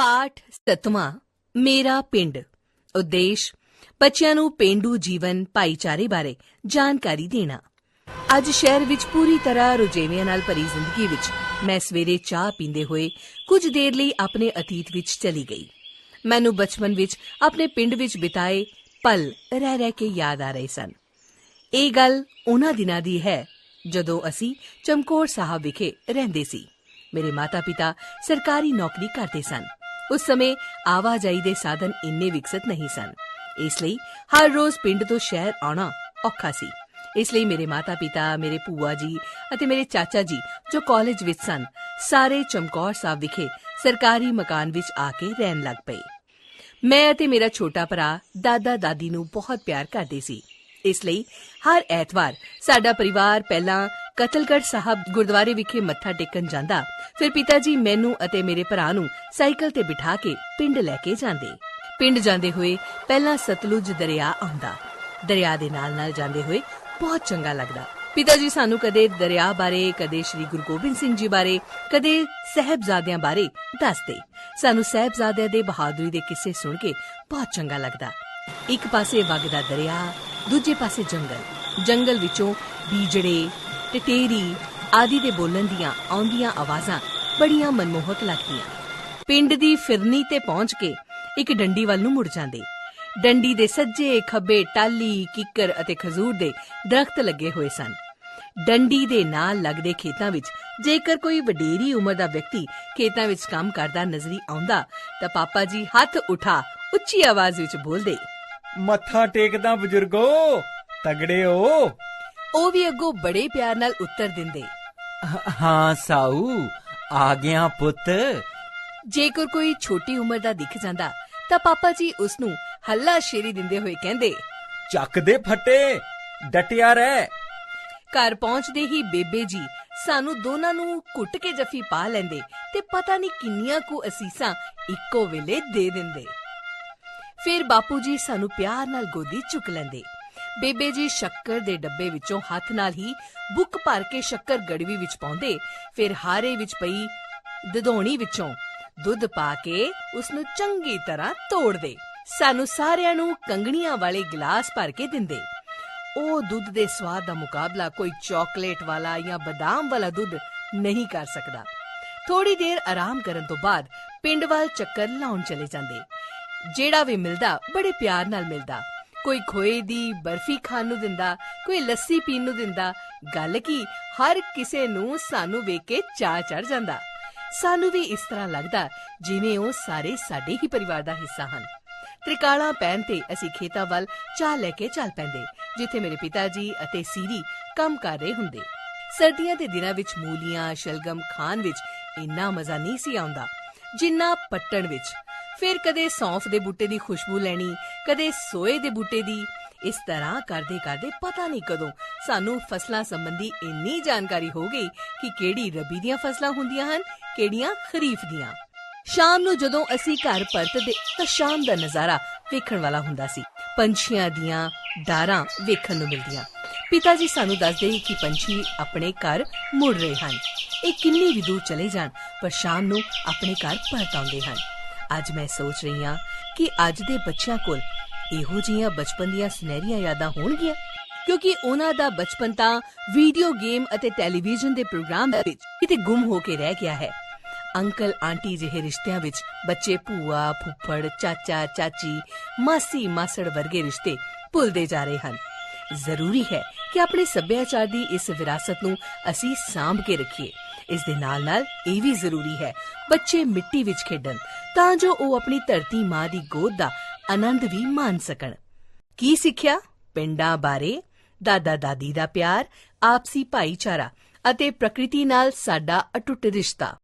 ਪਾਠ ਸਤਵਾਂ, ਮੇਰਾ ਪਿੰਡ। ਉਦੇਸ਼, ਬੱਚਿਆਂ ਨੂੰ ਪਿੰਡੂ ਜੀਵਨ, ਭਾਈਚਾਰੇ ਬਾਰੇ ਜਾਣਕਾਰੀ ਦੇਣਾ। ਅੱਜ ਸ਼ਹਿਰ ਵਿੱਚ ਪੂਰੀ ਤਰ੍ਹਾਂ ਰੁਝੇਵਿਆਂ ਨਾਲ ਭਰੀ ਜ਼ਿੰਦਗੀ ਵਿੱਚ ਮੈਂ ਸਵੇਰੇ ਚਾਹ ਪੀਂਦੇ ਹੋਏ ਕੁਝ ਦੇਰ ਲਈ ਆਪਣੇ ਅਤੀਤ ਵਿੱਚ ਚਲੀ ਗਈ। ਮੈਨੂੰ ਬਚਪਨ ਵਿੱਚ ਆਪਣੇ ਪਿੰਡ ਵਿੱਚ ਬਿਤਾਏ ਪਲ ਰਹਿ ਰਹਿ ਕੇ ਯਾਦ ਆ ਰਹੇ ਸਨ। ਇਹ ਗੱਲ ਉਹਨਾਂ ਦਿਨਾਂ ਦੀ ਹੈ, ਜਦੋਂ ਅਸੀਂ ਚਮਕੌਰ ਸਾਹਿਬ ਵਿਖੇ ਰਹਿੰਦੇ ਸੀ। ਮੇਰੇ ਮਾਤਾ-ਪਿਤਾ ਸਰਕਾਰੀ ਨੌਕਰੀ ਕਰਦੇ ਸਨ। ਉਸ ਸਮੇਂ ਆਵਾਜਾਈ ਦੇ ਸਾਧਨ ਇੰਨੇ ਵਿਕਸਿਤ ਨਹੀਂ ਸਨ। ਇਸ ਲਈ ਹਰ ਰੋਜ਼ ਪਿੰਡ ਤੋਂ ਸ਼ਹਿਰ ਆਉਣਾ ਔਖਾ ਸੀ। ਇਸ ਲਈ ਮੇਰੇ ਮਾਤਾ-ਪਿਤਾ, ਮੇਰੇ ਭੂਆ ਜੀ ਅਤੇ ਮੇਰੇ ਚਾਚਾ ਜੀ, ਜੋ ਕਾਲਜ ਵਿੱਚ ਸਨ, ਸਾਰੇ ਚਮਕੌਰ ਸਾਹਿਬ ਵਿਖੇ ਸਰਕਾਰੀ ਮਕਾਨ ਵਿੱਚ ਆ ਕੇ ਰਹਿਣ ਲੱਗ ਪਏ। ਮੈਂ ਅਤੇ ਮੇਰਾ ਛੋਟਾ ਭਰਾ ਦਾਦਾ ਦਾਦੀ ਨੂੰ ਬਹੁਤ ਪਿਆਰ ਕਰਦੇ ਸੀ। ਇਸ ਲਈ ਹਰ ਐਤਵਾਰ ਸਾਡਾ ਪਰਿਵਾਰ ਪਹਿਲਾਂ ਕਤਲਗੜ੍ਹ ਸਾਹਿਬ ਗੁਰਦੁਆਰੇ ਵਿਖੇ ਮੱਥਾ ਟੇਕਣ ਜਾਂਦਾ। ਫਿਰ ਪਿਤਾ ਜੀ ਮੈਨੂੰ ਅਤੇ ਮੇਰੇ ਭਰਾ ਨੂੰ ਸਾਈਕਲ ਤੇ ਬਿਠਾ ਕੇ ਪਿੰਡ ਲੈ ਕੇ ਜਾਂਦੇ। ਪਿੰਡ ਜਾਂਦੇ ਹੋਏ ਪਹਿਲਾਂ ਸਤਲੁਜ ਦਰਿਆ ਆਉਂਦਾ। ਦਰਿਆ ਦੇ ਨਾਲ-ਨਾਲ ਜਾਂਦੇ ਹੋਏ ਬਹੁਤ ਚੰਗਾ ਲੱਗਦਾ। ਪਿਤਾ ਜੀ ਸਾਨੂੰ ਕਦੇ ਦਰਿਆ ਬਾਰੇ, ਕਦੇ ਸ੍ਰੀ ਗੁਰੂ ਗੋਬਿੰਦ ਸਿੰਘ ਜੀ ਬਾਰੇ, ਕਦੇ ਸਹਿਬਜ਼ਾਦਿਆਂ ਬਾਰੇ ਦੱਸਦੇ। ਸਾਨੂੰ ਸਹਿਬਜ਼ਾਦਿਆਂ ਦੇ ਬਹਾਦਰੀ ਦੇ ਕਿੱਸੇ ਸੁਣ ਕੇ ਬਹੁਤ ਚੰਗਾ ਲੱਗਦਾ। ਇੱਕ ਪਾਸੇ ਵਗਦਾ ਦਰਿਆ ਦੂਜੇ ਪਾਸੇ ਜੰਗਲ। ਜੰਗਲ ਵਿੱਚੋਂ ਬੀਜੜੇ, ਟਟੇਰੀ ਆਦਿ ਦੇ ਬੋਲਣ ਦੀਆਂ ਆਉਂਦੀਆਂ ਆਵਾਜ਼ਾਂ ਬੜੀਆਂ ਮਨਮੋਹਕ ਲੱਗਦੀਆਂ। ਪਿੰਡ ਦੀ ਫਿਰਨੀ ਤੇ ਪਹੁੰਚ ਕੇ ਇੱਕ ਡੰਡੀ ਵੱਲ ਨੂੰ ਮੁੜ ਜਾਂਦੇ। ਡੰਡੀ ਦੇ ਸੱਜੇ ਖੱਬੇ ਟਾਲੀ ਕਿੱਕਰ ਅਤੇ ਖਜੂਰ ਦੇ ਦਰਖਤ ਲੱਗੇ ਹੋਏ ਸਨ। ਡੰਡੀ ਦੇ ਨਾਲ ਲੱਗਦੇ ਖੇਤਾਂ ਵਿੱਚ ਜੇਕਰ ਕੋਈ ਵਡੇਰੀ ਉਮਰ ਦਾ ਵਿਅਕਤੀ ਖੇਤਾਂ ਵਿੱਚ ਕੰਮ ਕਰਦਾ ਨਜ਼ਰੀ ਆਉਂਦਾ ਤਾਂ ਪਾਪਾ ਜੀ ਹੱਥ ਉਠਾ ਉੱਚੀ ਆਵਾਜ਼ ਵਿੱਚ ਬੋਲਦੇ ਮੱਥਾ ਟੇਕਦਾ ਬਜ਼ੁਰਗੋ ਤਗੜੇ ਹੋ ਉਹ ਵੀ ਅੱਗੋਂ ਬੜੇ ਪਿਆਰ ਨਾਲ ਉੱਤਰ ਦਿੰਦੇ। ਹ- ਸਾਊ ਆ ਗਿਆ ਪੁੱਤ। ਜੇਕਰ ਕੋਈ ਛੋਟੀ ਉਮਰ ਦਾ ਦਿਖ ਜਾਂਦਾ ਤਾਂ ਪਾਪਾ ਜੀ ਉਸ ਨੂੰ ਹੱਲਾ ਸ਼ੇਰੀ ਦਿੰਦੇ ਹੋਏ ਕਹਿੰਦੇ ਚੱਕ ਦੇ ਫੱਟੇ ਡਟਿਆ ਰਹਿ। ਘਰ ਪਹੁੰਚਦੇ ਹੀ ਬੇਬੇ ਜੀ ਸਾਨੂੰ ਦੋਨਾਂ ਨੂੰ ਕੁੱਟ ਕੇ ਜੱਫੀ ਪਾ ਲੈਂਦੇ ਤੇ ਪਤਾ ਨਹੀਂ ਕਿੰਨੀਆਂ ਕੁ ਅਸੀਸਾਂ ਇੱਕੋ ਵੇਲੇ ਦੇ ਦਿੰਦੇ। ਫਿਰ ਬਾਪੂ ਜੀ ਸਾਨੂੰ ਪਿਆਰ ਨਾਲ ਗੋਦੀ ਚੁੱਕ ਲੈਂਦੇ। ਬੇਬੇ ਜੀ ਸ਼ੱਕਰ ਦੇ ਡੱਬੇ ਵਿੱਚੋਂ ਹੱਥ ਨਾਲ ਹੀ ਬੁੱਕ ਭਰ ਕੇ ਸ਼ੱਕਰ ਗੜਵੀ ਵਿੱਚ ਪਾਉਂਦੇ। ਫਿਰ ਹਾਰੇ ਵਿੱਚ ਪਈ ਦਧੋਣੀ ਵਿੱਚੋਂ ਦੁੱਧ ਪਾ ਕੇ ਉਸ ਨੂੰ ਚੰਗੀ ਤਰ੍ਹਾਂ ਤੋੜਦੇ। ਸਾਨੂੰ ਸਾਰਿਆਂ ਨੂੰ ਕੰਗਣੀਆਂ ਵਾਲੇ ਗਲਾਸ ਭਰ ਕੇ ਦਿੰਦੇ। ਉਹ ਦੁੱਧ ਦੇ ਸਵਾਦ ਦਾ ਮੁਕਾਬਲਾ ਕੋਈ ਚਾਕਲੇਟ ਵਾਲਾ ਜਾਂ ਬਦਾਮ ਵਾਲਾ ਦੁੱਧ ਨਹੀਂ ਕਰ ਸਕਦਾ। ਥੋੜੀ ਦੇਰ ਆਰਾਮ ਕਰਨ ਤੋਂ ਬਾਅਦ ਪਿੰਡ ਵੱਲ ਚੱਕਰ ਲਾਉਣ ਚਲੇ ਜਾਂਦੇ। ਜਿਹੜਾ ਵੀ ਮਿਲਦਾ, ਬੜੇ ਪਿਆਰ ਨਾਲ ਮਿਲਦਾ। ਕੋਈ ਖੋਏ ਦੀ ਬਰਫੀ ਖਾਣ ਨੂੰ ਦਿੰਦਾ, ਕੋਈ ਲੱਸੀ ਪੀਣ ਨੂੰ ਦਿੰਦਾ। ਗੱਲ ਕੀ, ਹਰ ਕਿਸੇ ਨੂੰ ਸਾਨੂੰ ਵੇਖ ਕੇ ਚਾਹ ਚੜ ਜਾਂਦਾ। ਸਾਨੂੰ ਵੀ ਇਸ ਤਰ੍ਹਾਂ ਲੱਗਦਾ, ਜਿਵੇਂ ਉਹ ਸਾਰੇ ਸਾਡੇ ਹੀ ਪਰਿਵਾਰ ਦਾ ਹਿੱਸਾ ਹਨ। ਤ੍ਰਿਕਾਲਾ ਪੈਣ ਤੇ ਅਸੀਂ ਖੇਤਾਂ ਵੱਲ ਚਾਹ ਲੈ ਕੇ ਚੱਲ ਪੈਂਦੇ, ਜਿੱਥੇ ਮੇਰੇ ਪਿਤਾ ਜੀ ਅਤੇ ਸੀਰੀ ਕੰਮ ਕਰ ਰਹੇ ਹੁੰਦੇ। ਸਰਦੀਆਂ ਦੇ ਦਿਨਾਂ ਵਿੱਚ ਮੂਲੀਆਂ, ਸ਼ਲਗਮ ਖਾਣ ਵਿੱਚ ਇੰਨਾ ਮਜ਼ਾ ਨਹੀਂ ਸੀ ਆਉਂਦਾ, ਜਿੰਨਾ ਪੱਟਣ ਵਿੱਚ। ਫਿਰ ਕਦੇ ਸੌਂਫ ਦੇ ਬੂਟੇ ਦੀ ਖੁਸ਼ਬੂ ਲੈਣੀ, ਕਦੇ ਸੋਏ ਦੇ ਬੂਟੇ ਦੀ। ਇਸ ਤਰ੍ਹਾਂ ਕਰਦੇ ਕਰਦੇ ਪਤਾ ਨਹੀਂ ਕਦੋਂ ਸਾਨੂੰ ਫਸਲਾਂ ਸੰਬੰਧੀ ਇੰਨੀ ਜਾਣਕਾਰੀ ਹੋ ਗਈ ਕਿ ਕਿਹੜੀ ਰਬੀ ਦੀਆਂ ਫਸਲਾਂ ਹੁੰਦੀਆਂ ਹਨ, ਕਿਹੜੀਆਂ ਖਰੀਫ ਦੀਆਂ। ਸ਼ਾਮ ਨੂੰ ਜਦੋਂ ਅਸੀਂ ਘਰ ਪਰਤਦੇ ਤਾਂ ਸ਼ਾਮ ਦਾ ਨਜ਼ਾਰਾ ਵੇਖਣ ਵਾਲਾ ਹੁੰਦਾ ਸੀ। ਪੰਛੀਆਂ ਦੀਆਂ ਡਾਰਾਂ ਵੇਖਣ ਨੂੰ ਮਿਲਦੀਆਂ। ਪਿਤਾ ਜੀ ਸਾਨੂੰ ਦੱਸਦੇ ਕਿ ਪੰਛੀ ਆਪਣੇ ਘਰ ਮੁੜ ਰਹੇ ਹਨ। ਇਹ ਕਿੰਨੀ ਵੀ ਦੂਰ ਚਲੇ ਜਾਣ, ਪਰ ਸ਼ਾਮ ਨੂੰ ਆਪਣੇ ਘਰ ਪਰਤ ਆਉਂਦੇ ਹਨ। ਅੱਜ ਮੈਂ ਸੋਚ ਰਹੀ ਹਾਂ ਕਿ ਅੱਜ ਦੇ ਬੱਚਿਆਂ ਕੋਲ ਇਹੋ ਜਿਹੀਆਂ ਬਚਪਨ ਦੀਆਂ ਸੁਨਹਿਰੀਆਂ ਯਾਦਾਂ ਹੋਣਗੀਆਂ। ਕਿਉਂਕਿ ਉਹਨਾਂ ਦਾ ਬਚਪਨ ਤਾਂ ਵੀਡੀਓ ਗੇਮ ਅਤੇ ਟੈਲੀਵਿਜ਼ਨ ਦੇ ਪ੍ਰੋਗਰਾਮ ਵਿੱਚ ਕਿਤੇ ਗੁੰਮ ਹੋ ਕੇ ਰਹਿ ਗਿਆ ਹੈ। ਅੰਕਲ, ਆਂਟੀ ਜਿਹੇ ਰਿਸ਼ਤਿਆਂ ਵਿੱਚ ਬੱਚੇ ਭੂਆ, ਫੁੱਫੜ, ਚਾਚਾ, ਚਾਚੀ, ਮਾਸੀ, ਮਾਸੜ ਵਰਗੇ ਰਿਸ਼ਤੇ ਭੁੱਲਦੇ ਜਾ ਰਹੇ ਹਨ। ਜ਼ਰੂਰੀ ਹੈ ਕਿ ਆਪਣੇ ਸੱਭਿਆਚਾਰ ਦੀ ਇਸ ਵਿਰਾਸਤ ਨੂੰ ਅਸੀਂ ਸਾਂਭ ਕੇ ਰੱਖੀਏ। ਇਸ ਦੇ ਨਾਲ-ਨਾਲ ਇਹ ਵੀ ਜ਼ਰੂਰੀ ਹੈ, ਬੱਚੇ ਮਿੱਟੀ ਵਿੱਚ ਖੇਡਣ, ਤਾਂ ਜੋ ਉਹ ਆਪਣੀ ਧਰਤੀ ਮਾਂ ਦੀ ਗੋਦ ਦਾ ਆਨੰਦ ਵੀ ਮਾਣ ਸਕਣ। ਕੀ ਸਿੱਖਿਆ? ਪਿੰਡਾਂ ਬਾਰੇ, ਦਾਦਾ ਦਾਦੀ ਦਾ ਪਿਆਰ, ਆਪਸੀ ਭਾਈਚਾਰਾ ਅਤੇ ਪ੍ਰਕਿਰਤੀ ਨਾਲ ਸਾਡਾ ਅਟੁੱਟ ਰਿਸ਼ਤਾ।